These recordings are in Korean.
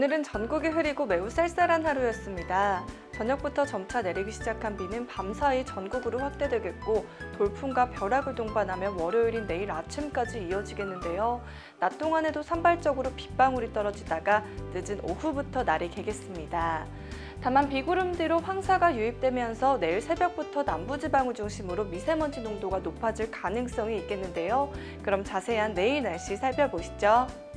오늘은 전국이 흐리고 매우 쌀쌀한 하루였습니다. 저녁부터 점차 내리기 시작한 비는 밤사이 전국으로 확대되겠고 돌풍과 벼락을 동반하며 월요일인 내일 아침까지 이어지겠는데요. 낮 동안에도 산발적으로 빗방울이 떨어지다가 늦은 오후부터 날이 개겠습니다. 다만 비구름 뒤로 황사가 유입되면서 내일 새벽부터 남부지방을 중심으로 미세먼지 농도가 높아질 가능성이 있겠는데요. 그럼 자세한 내일 날씨 살펴보시죠.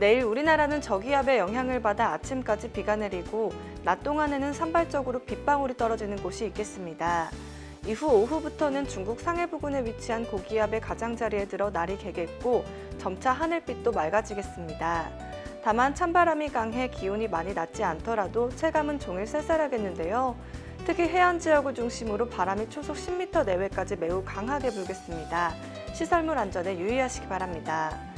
내일 우리나라는 저기압의 영향을 받아 아침까지 비가 내리고 낮 동안에는 산발적으로 빗방울이 떨어지는 곳이 있겠습니다. 이후 오후부터는 중국 상해 부근에 위치한 고기압의 가장자리에 들어 날이 개겠고 점차 하늘빛도 맑아지겠습니다. 다만 찬바람이 강해 기온이 많이 낮지 않더라도 체감은 종일 쌀쌀하겠는데요. 특히 해안 지역을 중심으로 바람이 초속 10m 내외까지 매우 강하게 불겠습니다. 시설물 안전에 유의하시기 바랍니다.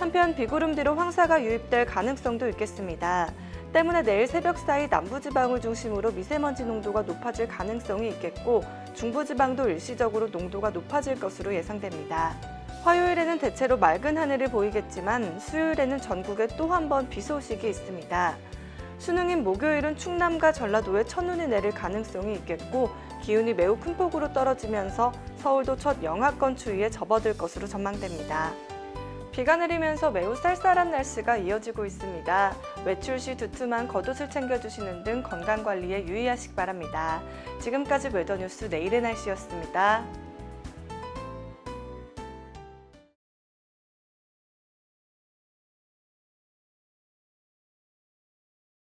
한편 비구름 뒤로 황사가 유입될 가능성도 있겠습니다. 때문에 내일 새벽 사이 남부지방을 중심으로 미세먼지 농도가 높아질 가능성이 있겠고 중부지방도 일시적으로 농도가 높아질 것으로 예상됩니다. 화요일에는 대체로 맑은 하늘을 보이겠지만 수요일에는 전국에 또 한 번 비 소식이 있습니다. 수능인 목요일은 충남과 전라도에 첫눈이 내릴 가능성이 있겠고 기온이 매우 큰 폭으로 떨어지면서 서울도 첫 영하권 추위에 접어들 것으로 전망됩니다. 비가 내리면서 매우 쌀쌀한 날씨가 이어지고 있습니다. 외출 시 두툼한 겉옷을 챙겨주시는 등 건강 관리에 유의하시기 바랍니다. 지금까지 웨더뉴스 내일의 날씨였습니다.